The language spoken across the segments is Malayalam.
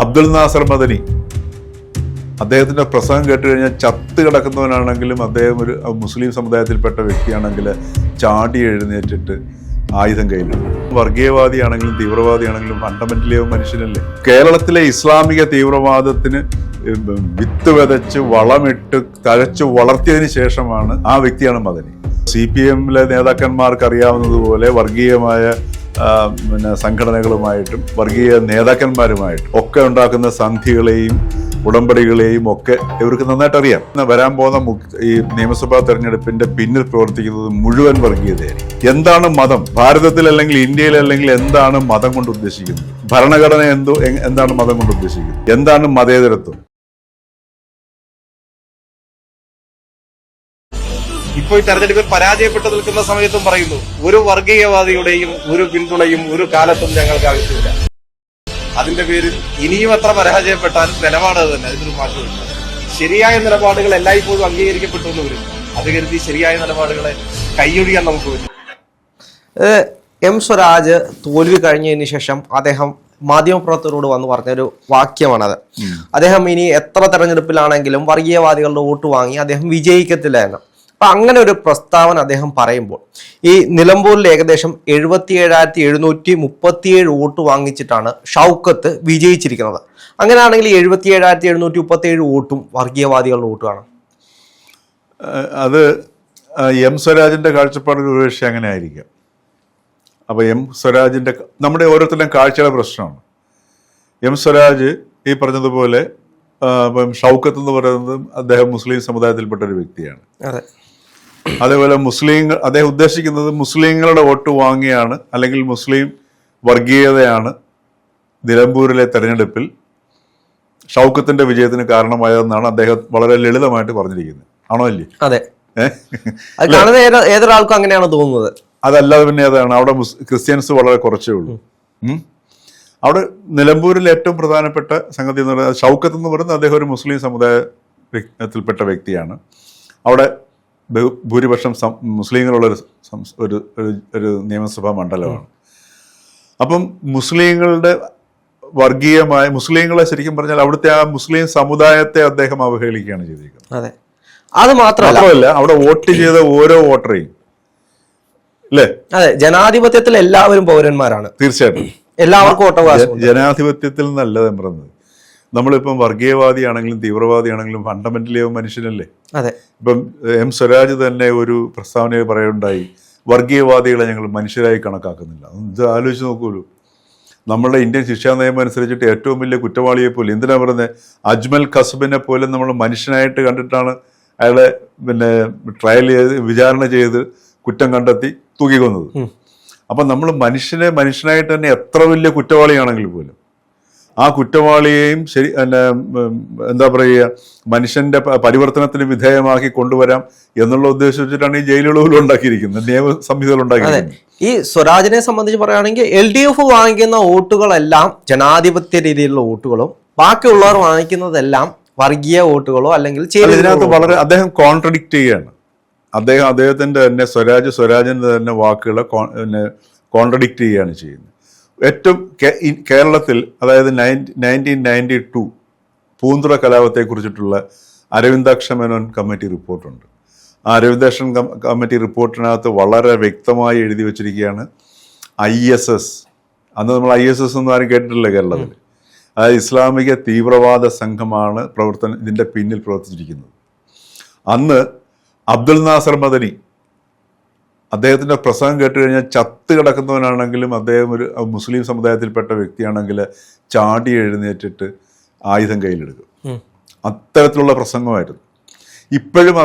അബ്ദുൽ നാസർ മദനി. അദ്ദേഹത്തിന്റെ പ്രസംഗം കേട്ട് കഴിഞ്ഞാൽ ചത്ത് കിടക്കുന്നവനാണെങ്കിലും അദ്ദേഹം ഒരു മുസ്ലിം സമുദായത്തിൽപ്പെട്ട വ്യക്തിയാണെങ്കിൽ ചാടി എഴുന്നേറ്റിട്ട് ആയുധം കയ്യിൽ വർഗീയവാദിയാണെങ്കിലും തീവ്രവാദിയാണെങ്കിലും ഫണ്ടമെന്റലി മനുഷ്യനല്ലേ? കേരളത്തിലെ ഇസ്ലാമിക തീവ്രവാദത്തിന് വിത്ത് വിതച്ച് വളമിട്ട് തഴച്ച് വളർത്തിയതിന് ശേഷമാണ് ആ വ്യക്തിയാണ് മദനി. സി പി എമ്മിലെ നേതാക്കന്മാർക്ക് അറിയാവുന്നതുപോലെ വർഗീയമായ പിന്നെ സംഘടനകളുമായിട്ടും വർഗീയ നേതാക്കന്മാരുമായിട്ടും ഒക്കെ ഉണ്ടാക്കുന്ന സന്ധികളെയും ഉടമ്പടികളെയും ഒക്കെ ഇവർക്ക് നന്നായിട്ട് അറിയാം വരാൻ പോകുന്ന ഈ നിയമസഭാ തെരഞ്ഞെടുപ്പിന്റെ പിന്നിൽ പ്രവർത്തിക്കുന്നത് മുഴുവൻ വർഗീയതയായിരിക്കും. എന്താണ് മതം? ഭാരതത്തിൽ അല്ലെങ്കിൽ ഇന്ത്യയിൽ അല്ലെങ്കിൽ എന്താണ് മതം കൊണ്ട് ഉദ്ദേശിക്കുന്നത്? ഭരണഘടന എന്തോ എന്താണ് മതം കൊണ്ട് ഉദ്ദേശിക്കുന്നത്? എന്താണ് മതേതരത്വം? ഇപ്പോൾ തെരഞ്ഞെടുപ്പിൽ പരാജയപ്പെട്ടു നിൽക്കുന്ന സമയത്തും പറയുന്നു ഒരു വർഗീയവാദിയുടെയും ഒരു പിന്തുണയും ഒരു കാലത്തും ഞങ്ങൾക്ക് ആവശ്യമില്ല. അതിന്റെ പേരിൽ ഇനിയും എത്ര പരാജയപ്പെട്ടാൽ നിലപാട് അത് തന്നെ അതിനൊരു മാറ്റമില്ല ശരിയായ നിലപാടുകൾ എല്ലായ്പ്പോഴും അംഗീകരിക്കപ്പെട്ടു എന്ന് വരും. അത് കരുതി ശരിയായ നിലപാടുകളെ കൈയൊഴിയാൻ നമുക്ക് പറ്റും. എം സ്വരാജ് തോൽവി കഴിഞ്ഞതിന് ശേഷം അദ്ദേഹം മാധ്യമപ്രവർത്തകരോട് വന്ന് പറഞ്ഞൊരു വാക്യമാണത്. അദ്ദേഹം ഇനി എത്ര തെരഞ്ഞെടുപ്പിലാണെങ്കിലും വർഗീയവാദികളുടെ വോട്ട് വാങ്ങി അദ്ദേഹം വിജയിക്കത്തില്ല എന്ന്. അപ്പൊ അങ്ങനെ ഒരു പ്രസ്താവന അദ്ദേഹം പറയുമ്പോൾ ഈ നിലമ്പൂരിൽ ഏകദേശം എഴുപത്തി ഏഴായിരത്തി എഴുന്നൂറ്റി മുപ്പത്തിയേഴ് വോട്ട് വാങ്ങിച്ചിട്ടാണ് ഷൗക്കത്ത് വിജയിച്ചിരിക്കുന്നത്. അങ്ങനെയാണെങ്കിൽ എഴുപത്തി ഏഴായിരത്തി എഴുന്നൂറ്റി മുപ്പത്തി ഏഴ് വോട്ടും വർഗീയവാദികളുടെ വോട്ടുമാണ് അത് എം സ്വരാജിന്റെ കാഴ്ചപ്പാടിൽ ഒരുപക്ഷെ അങ്ങനെ ആയിരിക്കാം അപ്പൊ എം സ്വരാജിന്റെ നമ്മുടെ ഓരോരുത്തരുടെയും കാഴ്ചയുടെ പ്രശ്നമാണ്. എം സ്വരാജ് ഈ പറഞ്ഞതുപോലെ ഷൗക്കത്ത് എന്ന് പറയുന്നത് അദ്ദേഹം മുസ്ലിം സമുദായത്തിൽപ്പെട്ട ഒരു വ്യക്തിയാണ്. അതെ. അതേപോലെ മുസ്ലിം അദ്ദേഹം ഉദ്ദേശിക്കുന്നത് മുസ്ലിങ്ങളുടെ വോട്ട് വാങ്ങിയാണ് അല്ലെങ്കിൽ മുസ്ലിം വർഗീയതയാണ് നിലമ്പൂരിലെ തെരഞ്ഞെടുപ്പിൽ ഷൗക്കത്തിന്റെ വിജയത്തിന് കാരണമായതെന്നാണ് അദ്ദേഹം വളരെ ലളിതമായിട്ട് പറഞ്ഞിരിക്കുന്നത്. ആണോ അല്ലേ? അതെ ഏതൊരാൾക്കും അങ്ങനെയാണ് തോന്നുന്നത്. അതല്ലാതെ പിന്നെ അതാണ് അവിടെ ക്രിസ്ത്യൻസ് വളരെ കുറച്ചേ ഉള്ളൂ. അവിടെ നിലമ്പൂരിൽ ഏറ്റവും പ്രധാനപ്പെട്ട സംഗതി എന്ന് പറയുന്നത് ഷൗക്കത്ത് എന്ന് പറയുന്നത് അദ്ദേഹം ഒരു മുസ്ലിം സമുദായത്തിൽപ്പെട്ട വ്യക്തിയാണ്. അവിടെ ഭൂരിപക്ഷം മുസ്ലിങ്ങളുള്ള ഒരു ഒരു നിയമസഭാ മണ്ഡലമാണ്. അപ്പം മുസ്ലിങ്ങളുടെ വർഗീയമായ മുസ്ലിങ്ങളെ ശരിക്കും പറഞ്ഞാൽ അവിടുത്തെ ആ മുസ്ലിം സമുദായത്തെ അദ്ദേഹം അവഹേളിക്കുകയാണ് ചെയ്തിരിക്കുന്നത്. അതെ. അത് മാത്രമല്ല അവിടെ വോട്ട് ചെയ്ത ഓരോ വോട്ടറെയും. അല്ലേ? അതെ ജനാധിപത്യത്തിൽ എല്ലാവരും പൗരന്മാരാണ്. തീർച്ചയായിട്ടും. എല്ലാവർക്കും ജനാധിപത്യത്തിൽ നിന്നല്ല ഞാൻ പറയുന്നത് നമ്മളിപ്പം വർഗീയവാദിയാണെങ്കിലും തീവ്രവാദിയാണെങ്കിലും ഫണ്ടമെന്റലി മനുഷ്യനല്ലേ? അതെ. ഇപ്പം എം സ്വരാജ് തന്നെ ഒരു പ്രസ്താവന പറയുണ്ടായി വർഗീയവാദികളെ ഞങ്ങൾ മനുഷ്യരായി കണക്കാക്കുന്നില്ല. ഇത് ആലോചിച്ച് നോക്കൂലൂ നമ്മുടെ ഇന്ത്യൻ ശിക്ഷാ നിയമം അനുസരിച്ചിട്ട് ഏറ്റവും വലിയ കുറ്റവാളിയെ പോലും എന്തിനാ പറയുന്നത് അജ്മൽ കസബിനെ പോലും നമ്മൾ മനുഷ്യനായിട്ട് കണ്ടിട്ടാണ് അയാളെ പിന്നെ ട്രയൽ ചെയ്ത് വിചാരണ ചെയ്ത് കുറ്റം കണ്ടെത്തി തൂക്കിക്കൊന്നത്. അപ്പം നമ്മൾ മനുഷ്യനെ മനുഷ്യനായിട്ട് തന്നെ എത്ര വലിയ കുറ്റവാളിയാണെങ്കിൽ പോലും ആ കുറ്റവാളിയെയും ശരി എന്താ പറയുക മനുഷ്യന്റെ പരിവർത്തനത്തിന് വിധേയമാക്കി കൊണ്ടുവരാം എന്നുള്ള ഉദ്ദേശം വെച്ചിട്ടാണ് ഈ ജയിലുകൾ പോലും ഉണ്ടാക്കിയിരിക്കുന്നത് നിയമ സംഹിതകൾ ഉണ്ടാക്കിയിരിക്കുന്നത് ഈ സ്വരാജിനെ സംബന്ധിച്ച് പറയുകയാണെങ്കിൽ എൽ ഡി എഫ് വാങ്ങിക്കുന്ന വോട്ടുകളെല്ലാം ജനാധിപത്യ രീതിയിലുള്ള വോട്ടുകളും ബാക്കിയുള്ളവർ വാങ്ങിക്കുന്നതെല്ലാം വർഗീയ വോട്ടുകളോ അല്ലെങ്കിൽ അല്ല, ഇതിനകത്ത് വളരെ അദ്ദേഹം കോൺട്രഡിക്റ്റ് ചെയ്യാണ് അദ്ദേഹം അദ്ദേഹത്തിന്റെ തന്നെ സ്വരാജ് സ്വരാജിന്റെ തന്നെ വാക്കുകളെ കോൺട്രഡിക്ട് കോൺട്രഡിക്റ്റ് ചെയ്യുകയാണ് ചെയ്യുന്നത്. ഏറ്റവും കേരളത്തിൽ അതായത് നയന്റീൻ നയന്റി ടു പൂന്തുറ കലാപത്തെ കുറിച്ചിട്ടുള്ള അരവിന്ദാക്ഷ മേനോൻ കമ്മിറ്റി റിപ്പോർട്ടുണ്ട്. ആ അരവിന്ദാക്ഷൻ കമ്മിറ്റി റിപ്പോർട്ടിനകത്ത് വളരെ വ്യക്തമായി എഴുതി വച്ചിരിക്കുകയാണ് ഐ എസ് എസ്. അന്ന് നമ്മൾ ഐ എസ് എസ് ഒന്നും ആരും കേട്ടിട്ടില്ല കേരളത്തിൽ. അതായത് ഇസ്ലാമിക തീവ്രവാദ സംഘമാണ് പ്രവർത്തനം ഇതിന്റെ പിന്നിൽ പ്രവർത്തിച്ചിരിക്കുന്നത്. അന്ന് അബ്ദുൽ നാസർ മദനി അദ്ദേഹത്തിന്റെ പ്രസംഗം കേട്ട് കഴിഞ്ഞാൽ ചത്ത് കിടക്കുന്നവനാണെങ്കിലും അദ്ദേഹം ഒരു മുസ്ലിം സമുദായത്തിൽപ്പെട്ട വ്യക്തിയാണെങ്കിൽ ചാടി എഴുന്നേറ്റിട്ട് ആയുധം കയ്യിലെടുക്കും. അത്തരത്തിലുള്ള പ്രസംഗമായിരുന്നു. ഇപ്പോഴും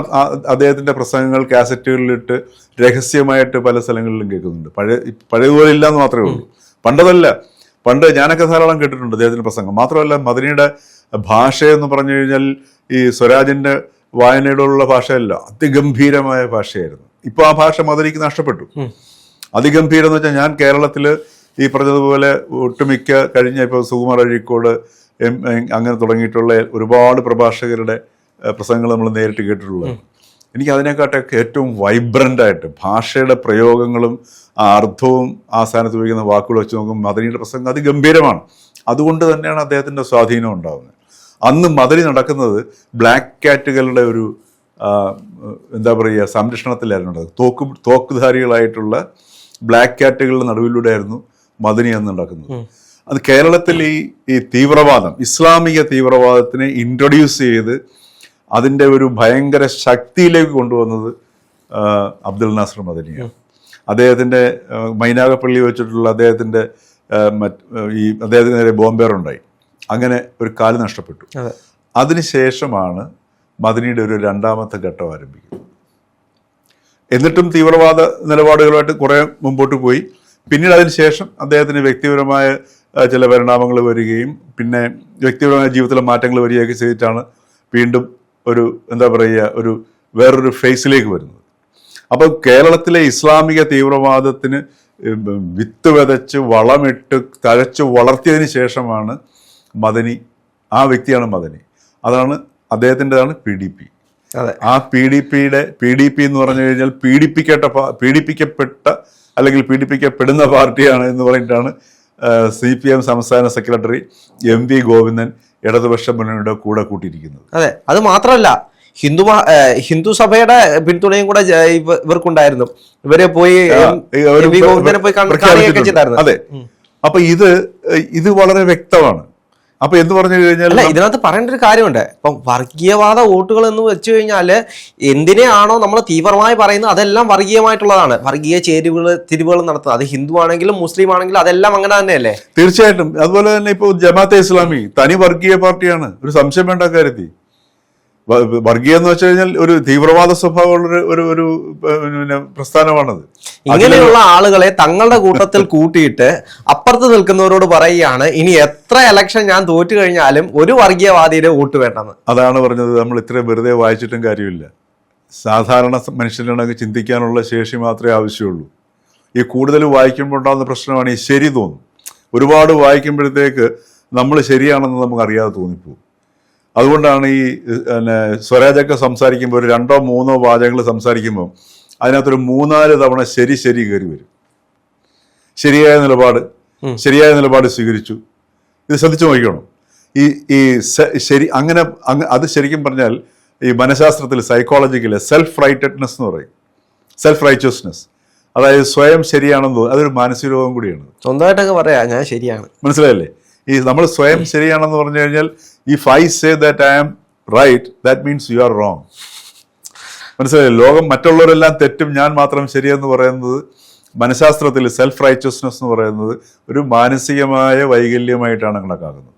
അദ്ദേഹത്തിന്റെ പ്രസംഗങ്ങൾ കാസറ്റുകളിലിട്ട് രഹസ്യമായിട്ട് പല സ്ഥലങ്ങളിലും കേൾക്കുന്നുണ്ട്. പഴയ പഴയതുപോലെ ഇല്ലാന്ന് മാത്രമേ ഉള്ളൂ. പണ്ടതല്ല. പണ്ട് ഞാനൊക്കെ ധാരാളം കേട്ടിട്ടുണ്ട് അദ്ദേഹത്തിന്റെ പ്രസംഗം. മാത്രമല്ല മദിനിയുടെ ഭാഷയെന്ന് പറഞ്ഞു കഴിഞ്ഞാൽ ഈ സ്വരാജിന്റെ വായനയോടുള്ള ഭാഷയല്ല അതിഗംഭീരമായ ഭാഷയായിരുന്നു. ഇപ്പോൾ ആ ഭാഷ മധുരയ്ക്ക് നഷ്ടപ്പെട്ടു. അതിഗംഭീരം എന്ന് വെച്ചാൽ ഞാൻ കേരളത്തിൽ ഈ പറഞ്ഞതുപോലെ ഒട്ടുമിക്ക കഴിഞ്ഞ ഇപ്പോൾ സുകുമാർ അഴീക്കോട് എം അങ്ങനെ തുടങ്ങിയിട്ടുള്ള ഒരുപാട് പ്രഭാഷകരുടെ പ്രസംഗങ്ങൾ നമ്മൾ നേരിട്ട് കേട്ടിട്ടുള്ളത്. എനിക്ക് അതിനെക്കാട്ടൊക്കെ ഏറ്റവും വൈബ്രന്റ് ആയിട്ട് ഭാഷയുടെ പ്രയോഗങ്ങളും ആ അർത്ഥവും ആ സ്ഥാനത്ത് ഉപയോഗിക്കുന്ന വാക്കുകൾ വെച്ച് നോക്കുമ്പോൾ മദനിയുടെ പ്രസംഗം അതിഗംഭീരമാണ്. അതുകൊണ്ട് തന്നെയാണ് അദ്ദേഹത്തിന്റെ സ്വാധീനം ഉണ്ടാകുന്നത് അന്ന് മദനി നടക്കുന്നത് ബ്ലാക്ക് കാറ്റുകളുടെ ഒരു എന്താ പറയുക സംരക്ഷണത്തിലായിരുന്നു ഉണ്ടാകുന്നത്. തോക്ക് തോക്കുധാരികളായിട്ടുള്ള ബ്ലാക്ക് കാറ്റുകളുടെ നടുവിലൂടെയായിരുന്നു മദനി അന്ന് നടക്കുന്നത് അത് കേരളത്തിൽ ഈ ഈ തീവ്രവാദം ഇസ്ലാമിക തീവ്രവാദത്തിനെ ഇൻട്രൊഡ്യൂസ് ചെയ്ത് അതിന്റെ ഒരു ഭയങ്കര ശക്തിയിലേക്ക് കൊണ്ടുവന്നത് അബ്ദുൽ നാസർ മദനിയാണ്. അദ്ദേഹത്തിന്റെ മൈനാകപ്പള്ളി മൈനാഗപ്പള്ളി വെച്ചിട്ടുള്ള അദ്ദേഹത്തിന്റെ മറ്റ് ഈ അദ്ദേഹത്തിന് നേരെ ബോംബേറുണ്ടായി. അങ്ങനെ ഒരു കാൽ നഷ്ടപ്പെട്ടു. അതിനുശേഷമാണ് മദനിയുടെ ഒരു രണ്ടാമത്തെ ഘട്ടം ആരംഭിക്കുന്നു. എന്നിട്ടും തീവ്രവാദ നിലപാടുകളുമായിട്ട് കുറേ മുമ്പോട്ട് പോയി. പിന്നീട് അതിനുശേഷം അദ്ദേഹത്തിന് വ്യക്തിപരമായ ചില പരിണാമങ്ങൾ വരികയും പിന്നെ വ്യക്തിപരമായ ജീവിതത്തിലെ മാറ്റങ്ങൾ വരികയൊക്കെ ചെയ്തിട്ടാണ് വീണ്ടും ഒരു എന്താ പറയുക ഒരു വേറൊരു ഫേസിലേക്ക് വരുന്നത്. അപ്പോൾ കേരളത്തിലെ ഇസ്ലാമിക തീവ്രവാദത്തിന് വിത്ത് വിതച്ച് വളമിട്ട് തഴച്ച് വളർത്തിയതിന് ശേഷമാണ് മദനി ആ വ്യക്തിയാണ് മദനി. അതാണ് അദ്ദേഹത്തിന്റെതാണ് പി ഡി പി അതെ. ആ പി ഡി പിയുടെ പി ഡി പി എന്ന് പറഞ്ഞു കഴിഞ്ഞാൽ പീഡിപ്പിക്കട്ട പീഡിപ്പിക്കപ്പെട്ട അല്ലെങ്കിൽ പീഡിപ്പിക്കപ്പെടുന്ന പാർട്ടിയാണ് എന്ന് പറഞ്ഞിട്ടാണ് സി പി എം സംസ്ഥാന സെക്രട്ടറി എം വി ഗോവിന്ദൻ ഇടതുപക്ഷ മുന്നണിയുടെ കൂടെ കൂട്ടിയിരിക്കുന്നത്. അതെ. അത് മാത്രമല്ല ഹിന്ദു ഹിന്ദു സഭയുടെ പിന്തുണയും കൂടെ ഇവർക്കുണ്ടായിരുന്നു. ഇവരെ പോയി ഗോവിന്ദനെ പോയി അതെ. അപ്പൊ ഇത് ഇത് വളരെ വ്യക്തമാണ്. അപ്പൊ എന്ത് പറഞ്ഞു കഴിഞ്ഞാൽ ഇതിനകത്ത് പറയേണ്ട ഒരു കാര്യമുണ്ട്. ഇപ്പം വർഗീയവാദ വോട്ടുകൾ എന്ന് വെച്ച് കഴിഞ്ഞാൽ എന്തിനെയാണോ നമ്മൾ തീവ്രമായി പറയുന്നത് അതെല്ലാം വർഗീയമായിട്ടുള്ളതാണ്. വർഗീയ ചേരുവകൾ തിരിവുകൾ നടത്തുന്നത്. അത് ഹിന്ദു ആണെങ്കിലും മുസ്ലിം ആണെങ്കിലും അതെല്ലാം അങ്ങനെ തന്നെയല്ലേ? തീർച്ചയായിട്ടും. അതുപോലെ തന്നെ ഇപ്പോൾ ജമാഅത്തെ ഇസ്ലാമി തനി വർഗീയ പാർട്ടിയാണ്. ഒരു സംശയം വേണ്ട കാര്യത്തിൽ. വർഗീയം എന്ന് വെച്ച് കഴിഞ്ഞാൽ ഒരു തീവ്രവാദ സ്വഭാവമുള്ള ഒരു ഒരു പിന്നെ പ്രസ്ഥാനമാണത്. ഇങ്ങനെയുള്ള ആളുകളെ തങ്ങളുടെ കൂട്ടത്തിൽ കൂട്ടിയിട്ട് അപ്പുറത്ത് നിൽക്കുന്നവരോട് പറയുകയാണ് ഇനി എത്ര ഇലക്ഷൻ ഞാൻ തോറ്റു കഴിഞ്ഞാലും ഒരു വർഗീയവാദിയുടെ വോട്ട് വേണ്ടെന്ന്. അതാണ് പറഞ്ഞത്. നമ്മൾ ഇത്രയും വെറുതെ വായിച്ചിട്ടും കാര്യമില്ല. സാധാരണ മനുഷ്യനാണെങ്കിൽ ചിന്തിക്കാനുള്ള ശേഷി മാത്രമേ ആവശ്യമുള്ളൂ. ഈ കൂടുതൽ വായിക്കുമ്പോൾ ഉണ്ടാകുന്ന പ്രശ്നമാണ് ഈ ശരി തോന്നും. ഒരുപാട് വായിക്കുമ്പോഴത്തേക്ക് നമ്മൾ ശരിയാണെന്ന് നമുക്ക് അറിയാതെ തോന്നിപ്പോകും. അതുകൊണ്ടാണ് ഈ പിന്നെ സ്വരാജൊക്കെ സംസാരിക്കുമ്പോൾ ഒരു രണ്ടോ മൂന്നോ വാചകങ്ങൾ സംസാരിക്കുമ്പോൾ അതിനകത്തൊരു മൂന്നാൽ തവണ ശരി ശരി കയറി വരും. ശരിയായ നിലപാട് ശരിയായ നിലപാട് സ്വീകരിച്ചു. ഇത് ശ്രദ്ധിച്ചു നോക്കിക്കണം. ഈ ഈ ശരി അങ്ങനെ അത് ശരിക്കും പറഞ്ഞാൽ ഈ മനഃശാസ്ത്രത്തിൽ സൈക്കോളജിക്കൽ സെൽഫ് റൈറ്റഡ്നെസ് എന്ന് പറയും. സെൽഫ് റൈറ്റ്യസ്നെസ് അതായത് സ്വയം ശരിയാണെന്ന് തോന്നുന്നു. അതൊരു മാനസിക രോഗം കൂടിയാണ്. സ്വന്തമായിട്ടൊക്കെ പറയാം ഞാൻ ശരിയാണ്. മനസ്സിലായല്ലേ? ഈ നമ്മൾ സ്വയം ശരിയാണെന്ന് പറഞ്ഞു കഴിഞ്ഞാൽ if I say that I am right that means you are wrong മനസ്സിലായി? ലോകം മറ്റുള്ളവരെല്ലാം തെറ്റും ഞാൻ മാത്രം ശരിയെന്ന് പറയുന്നത് മനഃശാസ്ത്രത്തിൽ സെൽഫ് റൈച്ചസ്നെസ് എന്ന് പറയുന്നത് ഒരു മാനസികമായ വൈകല്യമായിട്ടാണ് കണക്കാക്കുന്നത്.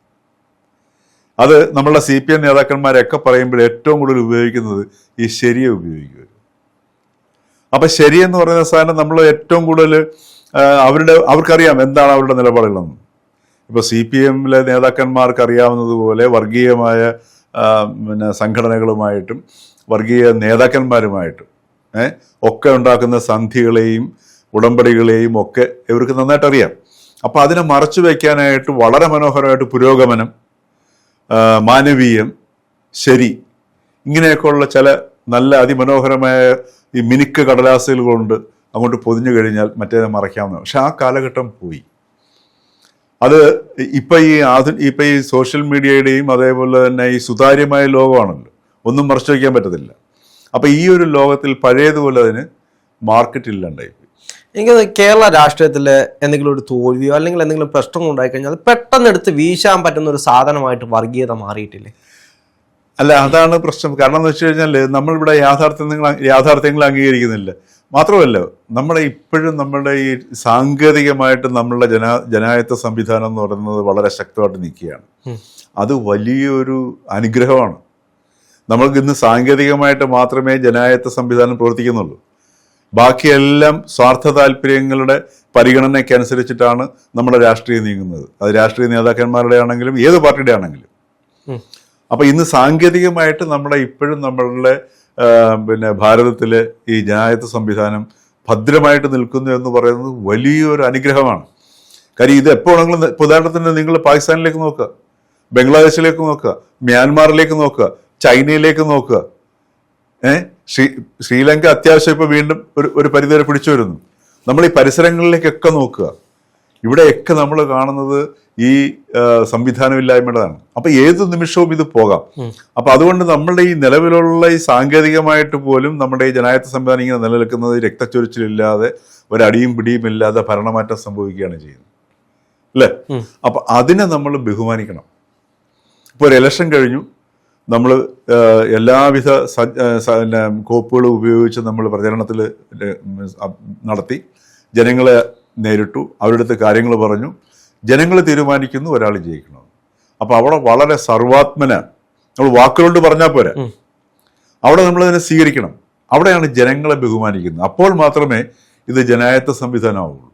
അത് നമ്മളുടെ സി പി എം നേതാക്കന്മാരൊക്കെ പറയുമ്പോൾ ഏറ്റവും കൂടുതൽ ഉപയോഗിക്കുന്നത് ഈ ശരിയെ ഉപയോഗിക്കുക അപ്പം ശരിയെന്ന് പറയുന്ന സാധനം നമ്മൾ ഏറ്റവും കൂടുതൽ അവരുടെ അവർക്കറിയാം എന്താണ് അവരുടെ നിലപാടുകളെന്ന്. ഇപ്പൊ സി പി എമ്മിലെ നേതാക്കന്മാർക്ക് അറിയാവുന്നതുപോലെ വർഗീയമായ പിന്നെ സംഘടനകളുമായിട്ടും വർഗീയ നേതാക്കന്മാരുമായിട്ടും ഒക്കെ ഉണ്ടാക്കുന്ന സന്ധികളെയും ഉടമ്പടികളെയും ഒക്കെ ഇവർക്ക് നന്നായിട്ട് അറിയാം അപ്പൊ അതിനെ മറച്ചു വയ്ക്കാനായിട്ട് വളരെ മനോഹരമായിട്ട് പുരോഗമനം മാനവീയം ശരി ഇങ്ങനെയൊക്കെയുള്ള ചില നല്ല അതിമനോഹരമായ ഈ മിനുക്ക് കടലാസുകൾ കൊണ്ട് അങ്ങോട്ട് പൊതിഞ്ഞു കഴിഞ്ഞാൽ മറ്റേത് മറയ്ക്കാവുന്ന പക്ഷെ ആ കാലഘട്ടം പോയി. അത് ഇപ്പൊ ഈ ആധു ഇപ്പൊ ഈ സോഷ്യൽ മീഡിയയുടെയും അതേപോലെ തന്നെ ഈ സുതാര്യമായ ലോകമാണല്ലോ. ഒന്നും മറച്ചു വയ്ക്കാൻ പറ്റത്തില്ല. അപ്പൊ ഈ ഒരു ലോകത്തിൽ പഴയതുപോലെ അതിന് മാർക്കറ്റ് ഇല്ലാണ്ടായി. എനിക്ക് കേരള രാഷ്ട്രീയത്തിൽ എന്തെങ്കിലും ഒരു തോൽവിയോ അല്ലെങ്കിൽ എന്തെങ്കിലും പ്രശ്നങ്ങൾ ഉണ്ടായിക്കഴിഞ്ഞാൽ പെട്ടെന്ന് എടുത്ത് വീശാൻ പറ്റുന്ന ഒരു സാധനമായിട്ട് വർഗീയത മാറിയിട്ടില്ലേ? അല്ല അതാണ് പ്രശ്നം. കാരണം എന്ന് വെച്ച് കഴിഞ്ഞാൽ നമ്മളിവിടെ യാഥാർത്ഥ്യങ്ങൾ യാഥാർത്ഥ്യങ്ങൾ അംഗീകരിക്കുന്നില്ല. മാത്രമല്ല നമ്മളെ ഇപ്പോഴും നമ്മുടെ ഈ സാങ്കേതികമായിട്ട് നമ്മളുടെ ജനാ ജനായത്വ സംവിധാനം എന്ന് പറയുന്നത് വളരെ ശക്തമായിട്ട് നിൽക്കുകയാണ്. അത് വലിയൊരു അനുഗ്രഹമാണ്. നമ്മൾക്ക് ഇന്ന് സാങ്കേതികമായിട്ട് മാത്രമേ ജനായത്വ സംവിധാനം പ്രവർത്തിക്കുന്നുള്ളൂ. ബാക്കിയെല്ലാം സ്വാർത്ഥ താല്പര്യങ്ങളുടെ പരിഗണനയ്ക്കനുസരിച്ചിട്ടാണ് നമ്മുടെ രാഷ്ട്രീയം നീങ്ങുന്നത്. അത് രാഷ്ട്രീയ നേതാക്കന്മാരുടെ ആണെങ്കിലും ഏത് പാർട്ടിയുടെ ആണെങ്കിലും അപ്പം ഇന്ന് സാങ്കേതികമായിട്ട് നമ്മുടെ ഇപ്പോഴും നമ്മളുടെ പിന്നെ ഭാരതത്തിലെ ഈ ന്യായത്വ സംവിധാനം ഭദ്രമായിട്ട് നിൽക്കുന്നു എന്ന് പറയുന്നത് വലിയൊരു അനുഗ്രഹമാണ്. കാര്യം ഇത് എപ്പോഴെങ്കിലും ഇപ്പൊ ഉദാഹരണത്തിന് നിങ്ങൾ പാകിസ്ഥാനിലേക്ക് നോക്കുക ബംഗ്ലാദേശിലേക്ക് നോക്കുക മ്യാൻമാറിലേക്ക് നോക്കുക ചൈനയിലേക്ക് നോക്കുക. ഏ? ശ്രീ ശ്രീലങ്ക അത്യാവശ്യം ഇപ്പൊ വീണ്ടും ഒരു ഒരു പരിധിവരെ പിടിച്ചു വരുന്നു. നമ്മൾ ഈ പരിസരങ്ങളിലേക്കൊക്കെ നോക്കുക. ഇവിടെയൊക്കെ നമ്മൾ കാണുന്നത് ഈ സംവിധാനമില്ലായ്മയുടെതാണ് അപ്പൊ ഏത് നിമിഷവും ഇത് പോകാം. അപ്പൊ അതുകൊണ്ട് നമ്മുടെ ഈ നിലവിലുള്ള ഈ സാങ്കേതികമായിട്ട് പോലും നമ്മുടെ ഈ ജനായത്ത സംവിധാനം ഇങ്ങനെ നിലനിൽക്കുന്നത് രക്തച്ചൊരിച്ചിലില്ലാതെ ഒരടിയും പിടിയും ഇല്ലാതെ ഭരണമാറ്റം സംഭവിക്കുകയാണ് ചെയ്യുന്നത്. അല്ലേ? അപ്പൊ അതിനെ നമ്മൾ ബഹുമാനിക്കണം. ഇപ്പോൾ ഒരു ഇലക്ഷൻ കഴിഞ്ഞു. നമ്മൾ എല്ലാവിധ പിന്നെ കോപ്പുകളും ഉപയോഗിച്ച് നമ്മൾ പ്രചരണത്തിൽ നടത്തി. ജനങ്ങളെ നേരിട്ടു. അവരുടെ അടുത്ത് കാര്യങ്ങൾ പറഞ്ഞു. ജനങ്ങൾ തീരുമാനിക്കുന്നു ഒരാൾ ജയിക്കണം. അപ്പോൾ അവിടെ വളരെ സർവാത്മന നമ്മൾ വാക്കുകൊണ്ട് പറഞ്ഞാൽ പോരെ. അവിടെ നമ്മൾ അതിനെ സ്വീകരിക്കണം. അവിടെയാണ് ജനങ്ങളെ ബഹുമാനിക്കുന്നത്. അപ്പോൾ മാത്രമേ ഇത് ജനായത്ത സംവിധാനമാവുള്ളൂ.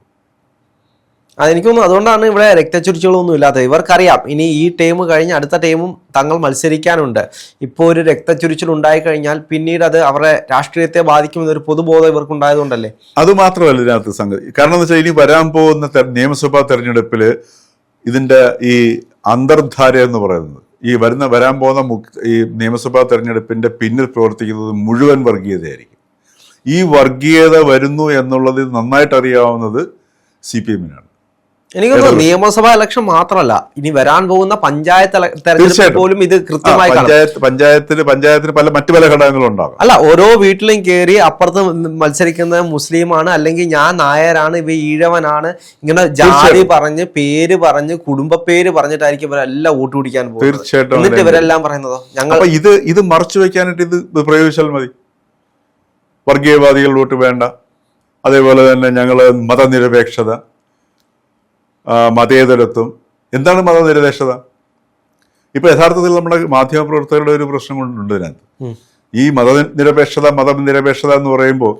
അതെനിക്ക് തോന്നുന്നു അതുകൊണ്ടാണ് ഇവിടെ രക്തച്ചൊരിച്ചുകളൊന്നും ഇല്ലാത്തത്. ഇവർക്കറിയാം ഇനി ഈ ടൈം കഴിഞ്ഞ് അടുത്ത ടൈമും തങ്ങൾ മത്സരിക്കാനുണ്ട്. ഇപ്പോൾ ഒരു രക്തച്ചൊരിച്ചിൽ ഉണ്ടായി കഴിഞ്ഞാൽ പിന്നീട് അത് അവരുടെ രാഷ്ട്രീയത്തെ ബാധിക്കുമെന്നൊരു പൊതുബോധം ഇവർക്കുണ്ടായതുകൊണ്ടല്ലേ? അത് മാത്രമല്ല ഇതിനകത്ത് സംഗതി. കാരണം എന്ന് വെച്ചാൽ ഇനി വരാൻ പോകുന്ന നിയമസഭാ തെരഞ്ഞെടുപ്പിൽ ഇതിന്റെ ഈ അന്തർധാര എന്ന് പറയുന്നത് ഈ വരുന്ന വരാൻ പോകുന്ന ഈ നിയമസഭാ തെരഞ്ഞെടുപ്പിന്റെ പിന്നിൽ പ്രവർത്തിക്കുന്നത് മുഴുവൻ വർഗീയതയായിരിക്കും. ഈ വർഗീയത വരുന്നു എന്നുള്ളത് നന്നായിട്ട് അറിയാവുന്നത് സി പി എമ്മിനാണ്. എനിക്ക് നിയമസഭാ ഇലക്ഷൻ മാത്രമല്ല ഇനി വരാൻ പോകുന്ന പഞ്ചായത്ത് തെരഞ്ഞെടുപ്പ് പോലും ഇത് കൃത്യമായി പഞ്ചായത്തിൽ പഞ്ചായത്ത് പഞ്ചായത്തിന് പഞ്ചായത്തിന് പല മറ്റു പല ഘടകങ്ങളും ഉണ്ടാകും. അല്ല ഓരോ വീട്ടിലും കയറി അപ്പുറത്ത് മത്സരിക്കുന്ന മുസ്ലിമാണ് അല്ലെങ്കിൽ ഞാൻ നായരാണ് ഇവ ഈഴവനാണ് ഇങ്ങനെ ജാതി. പറഞ്ഞ് പേര് പറഞ്ഞ് കുടുംബ പേര് പറഞ്ഞിട്ടായിരിക്കും ഇവരെല്ലാം വോട്ട് പിടിക്കാൻ പോകും തീർച്ചയായിട്ടും എന്നിട്ട് ഇവരെല്ലാം പറയുന്നതോ ഞങ്ങൾ ഇത് ഇത് മറച്ചു വെക്കാനായിട്ട് ഇത് പ്രയോഗിച്ചാൽ മതി. വർഗീയവാദികൾ വോട്ട് വേണ്ട. അതേപോലെ തന്നെ ഞങ്ങൾ മതനിരപേക്ഷത. മതേതരത്വം. എന്താണ് മതനിരപേക്ഷത? ഇപ്പൊ യഥാർത്ഥത്തിൽ നമ്മുടെ മാധ്യമ മാധ്യമപ്രവർത്തകരുടെ ഒരു പ്രശ്നം കൊണ്ടുണ്ട് ഇതിനകത്ത്. ഈ മതനിരപേക്ഷത മതനിരപേക്ഷത എന്ന് പറയുമ്പോൾ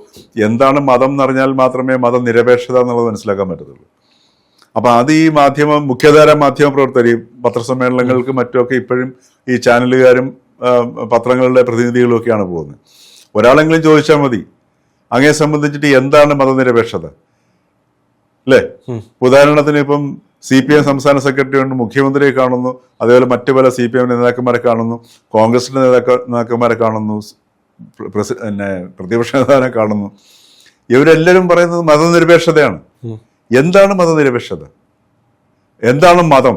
എന്താണ് മതം എന്ന് അറിഞ്ഞാൽ മാത്രമേ മതനിരപേക്ഷത എന്നുള്ളത് മനസ്സിലാക്കാൻ പറ്റത്തുള്ളൂ. അപ്പൊ അത് ഈ മാധ്യമ മുഖ്യധാര മാധ്യമ പ്രവർത്തകർ ഈ പത്രസമ്മേളനങ്ങൾക്ക് മറ്റുമൊക്കെ ഇപ്പോഴും ഈ ചാനലുകാരും പത്രങ്ങളുടെ പ്രതിനിധികളും ഒക്കെയാണ് പോകുന്നത്. ഒരാളെങ്കിലും ചോദിച്ചാൽ മതി. അങ്ങേ സംബന്ധിച്ചിട്ട് എന്താണ് മതനിരപേക്ഷത? അല്ലേ? ഉദാഹരണത്തിന് ഇപ്പം സി പി എം സംസ്ഥാന സെക്രട്ടറി ഉണ്ട് മുഖ്യമന്ത്രിയെ കാണുന്നു അതേപോലെ മറ്റു പല സി പി എം നേതാക്കന്മാരെ കാണുന്നു കോൺഗ്രസിന്റെ നേതാക്ക നേതാക്കന്മാരെ കാണുന്നു പിന്നെ പ്രതിപക്ഷ നേതാവിനെ കാണുന്നു. ഇവരെല്ലാവരും പറയുന്നത് മതനിരപേക്ഷതയാണ്. എന്താണ് മതനിരപേക്ഷത? എന്താണ് മതം?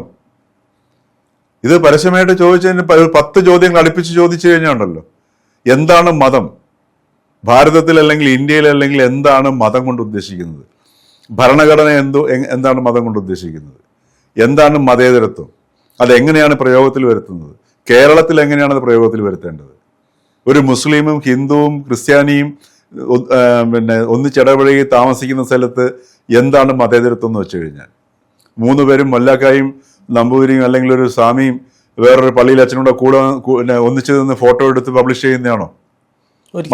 ഇത് പരസ്യമായിട്ട് ചോദിച്ചതിന് പത്ത് ചോദ്യങ്ങൾ അടുപ്പിച്ച് ചോദിച്ചു കഴിഞ്ഞാണ്ടല്ലോ. എന്താണ് മതം? ഭാരതത്തിൽ അല്ലെങ്കിൽ ഇന്ത്യയിൽ അല്ലെങ്കിൽ എന്താണ് മതം കൊണ്ട് ഉദ്ദേശിക്കുന്നത്? ഭരണഘടന എന്തോ എന്താണ് മതം കൊണ്ട് ഉദ്ദേശിക്കുന്നത്? എന്താണ് മതേതരത്വം? അതെങ്ങനെയാണ് പ്രയോഗത്തിൽ വരുത്തുന്നത്? കേരളത്തിൽ എങ്ങനെയാണ് അത് പ്രയോഗത്തിൽ വരുത്തേണ്ടത്? ഒരു മുസ്ലിമും ഹിന്ദുവും ക്രിസ്ത്യാനിയും പിന്നെ ഒന്നിച്ചിടപഴകി താമസിക്കുന്ന സ്ഥലത്ത് എന്താണ് മതേതരത്വം എന്ന് വെച്ച് കഴിഞ്ഞാൽ? മൂന്ന് പേരും മൊല്ലാക്കായും നമ്പൂരിയും അല്ലെങ്കിൽ ഒരു സ്വാമിയും വേറൊരു പള്ളിയിൽ അച്ഛനോട് കൂടെ പിന്നെ ഒന്നിച്ച് നിന്ന് ഫോട്ടോ എടുത്ത് പബ്ലിഷ് ചെയ്യുന്നതാണോ?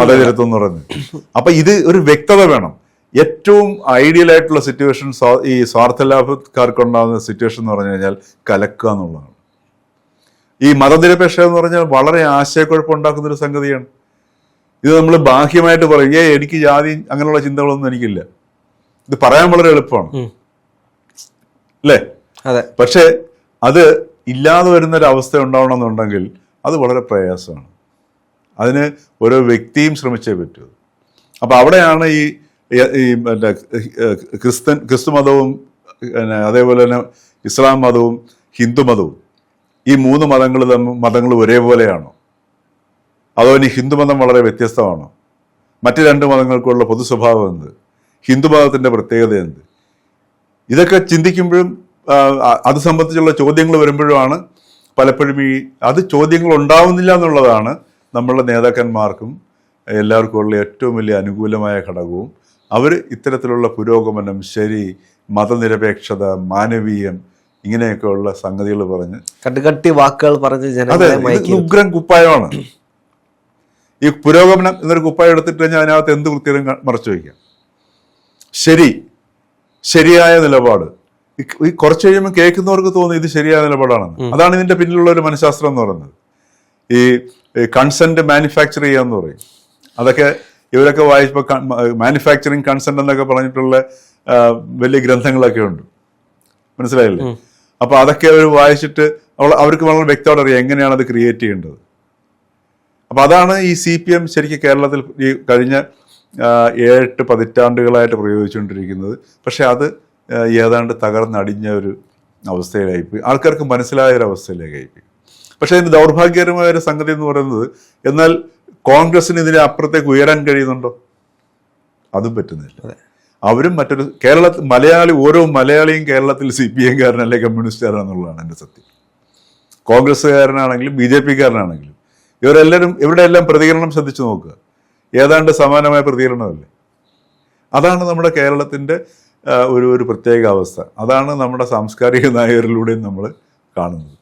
മതേതരത്വം എന്ന് പറയുന്നത്. അപ്പൊ ഇത് ഒരു വ്യക്തത വേണം. ഏറ്റവും ഐഡിയൽ ആയിട്ടുള്ള സിറ്റുവേഷൻ ഈ സ്വാർത്ഥ ലാഭക്കാർക്കുണ്ടാകുന്ന സിറ്റുവേഷൻ എന്ന് പറഞ്ഞു കഴിഞ്ഞാൽ കലക്കുക എന്നുള്ളതാണ്. ഈ മതനിരപേക്ഷ എന്ന് പറഞ്ഞാൽ വളരെ ആശയക്കുഴപ്പം ഉണ്ടാക്കുന്ന ഒരു സംഗതിയാണ്. ഇത് നമ്മൾ ബാഹ്യമായിട്ട് പറയും ഏ എനിക്ക് ജാതി അങ്ങനെയുള്ള ചിന്തകളൊന്നും എനിക്കില്ല. ഇത് പറയാൻ വളരെ എളുപ്പമാണ്. അല്ലേ? അതെ. പക്ഷേ അത് ഇല്ലാതെ വരുന്ന ഒരു അവസ്ഥ ഉണ്ടാവണമെന്നുണ്ടെങ്കിൽ അത് വളരെ പ്രയാസമാണ്. അതിന് ഓരോ വ്യക്തിയും ശ്രമിച്ചേ പറ്റൂ. അപ്പൊ അവിടെയാണ് ഈ ഈ- മറ്റേ ക്രിസ്ത്യൻ ക്രിസ്തു മതവും പിന്നെ അതേപോലെ തന്നെ ഇസ്ലാം മതവും ഹിന്ദു മതവും ഈ മൂന്ന് മതങ്ങൾ മതങ്ങൾ ഒരേപോലെയാണോ? അതോ ഇനി ഹിന്ദു മതം വളരെ വ്യത്യസ്തമാണോ? മറ്റ് രണ്ട് മതങ്ങൾക്കുള്ള പൊതു സ്വഭാവം എന്ത്? ഹിന്ദു മതത്തിന്റെ പ്രത്യേകത എന്ത്? ഇതൊക്കെ ചിന്തിക്കുമ്പോഴും അത് സംബന്ധിച്ചുള്ള ചോദ്യങ്ങൾ വരുമ്പോഴുമാണ് പലപ്പോഴും ഈ അത് ചോദ്യങ്ങൾ ഉണ്ടാവുന്നില്ല എന്നുള്ളതാണ് നമ്മളുടെ നേതാക്കന്മാർക്കും എല്ലാവർക്കും ഉള്ള ഏറ്റവും വലിയ അനുകൂലമായ ഘടകവും അവർ ഇത്തരത്തിലുള്ള പുരോഗമനം ശരി മതനിരപേക്ഷത മാനവീയം ഇങ്ങനെയൊക്കെയുള്ള സംഗതികൾ പറഞ്ഞ് കട്ടുകട്ടി വാക്കുകൾ പറഞ്ഞ് അതെ ഉഗ്രൻ കുപ്പായമാണ്. ഈ പുരോഗമനം എന്നൊരു കുപ്പായം എടുത്തിട്ട് കഴിഞ്ഞാൽ അതിനകത്ത് എന്ത് കൃത്യം മറച്ചു വയ്ക്കാം. ശരി ശരിയായ നിലപാട്. ഈ- ഈ കുറച്ച് കഴിയുമ്പോൾ കേൾക്കുന്നവർക്ക് തോന്നുന്നു ഇത് ശരിയായ നിലപാടാണെന്ന്. അതാണ് ഇതിന്റെ പിന്നിലുള്ള ഒരു മനഃശാസ്ത്രം എന്ന് പറയുന്നത്. ഈ കൺസെന്റ് മാനുഫാക്ചർ ചെയ്യാന്ന് പറയും. അതൊക്കെ ഇവരൊക്കെ വായിച്ചപ്പോൾ മാനുഫാക്ചറിങ് കൺസെന്റ് എന്നൊക്കെ പറഞ്ഞിട്ടുള്ള വലിയ ഗ്രന്ഥങ്ങളൊക്കെ ഉണ്ട്. മനസ്സിലായില്ലേ? അപ്പൊ അതൊക്കെ അവർ വായിച്ചിട്ട് അവൾ അവർക്ക് വളരെ വ്യക്തമായിട്ട് അറിയാം എങ്ങനെയാണ് അത് ക്രിയേറ്റ് ചെയ്യേണ്ടത്. അപ്പൊ അതാണ് ഈ സി പി എം ശരിക്കും കേരളത്തിൽ ഈ കഴിഞ്ഞ ഏഴെട്ട് പതിറ്റാണ്ടുകളായിട്ട് പ്രയോഗിച്ചുകൊണ്ടിരിക്കുന്നത്. പക്ഷെ അത് ഏതാണ്ട് തകർന്നടിഞ്ഞ ഒരു അവസ്ഥയിലായിപ്പോയി. ആൾക്കാർക്ക് മനസ്സിലായ ഒരു അവസ്ഥയിലേക്കായിപ്പോയി പക്ഷേ അതിന് ദൗർഭാഗ്യകരമായ ഒരു സംഗതി എന്ന് പറയുന്നത് എന്നാൽ കോൺഗ്രസിന് ഇതിന് അപ്പുറത്തേക്ക് ഉയരാൻ കഴിയുന്നുണ്ടോ? അതും പറ്റുന്നില്ല. അവരും മറ്റൊരു കേരളത്തിൽ മലയാളി ഓരോ മലയാളിയും കേരളത്തിൽ സി പി എംകാരനല്ലേ കമ്മ്യൂണിസ്റ്റുകാരനെന്നുള്ളതാണ് എന്റെ സത്യം. കോൺഗ്രസ്സുകാരനാണെങ്കിലും ബി ജെ പിക്കാരനാണെങ്കിലും ഇവരെല്ലാവരും ഇവരുടെ എല്ലാം പ്രതികരണം ശ്രദ്ധിച്ചു നോക്കുക. ഏതാണ്ട് സമാനമായ പ്രതികരണമല്ലേ? അതാണ് നമ്മുടെ കേരളത്തിന്റെ ഒരു ഒരു പ്രത്യേക അവസ്ഥ. അതാണ് നമ്മുടെ സാംസ്കാരിക നായകരിലൂടെയും നമ്മൾ കാണുന്നത്.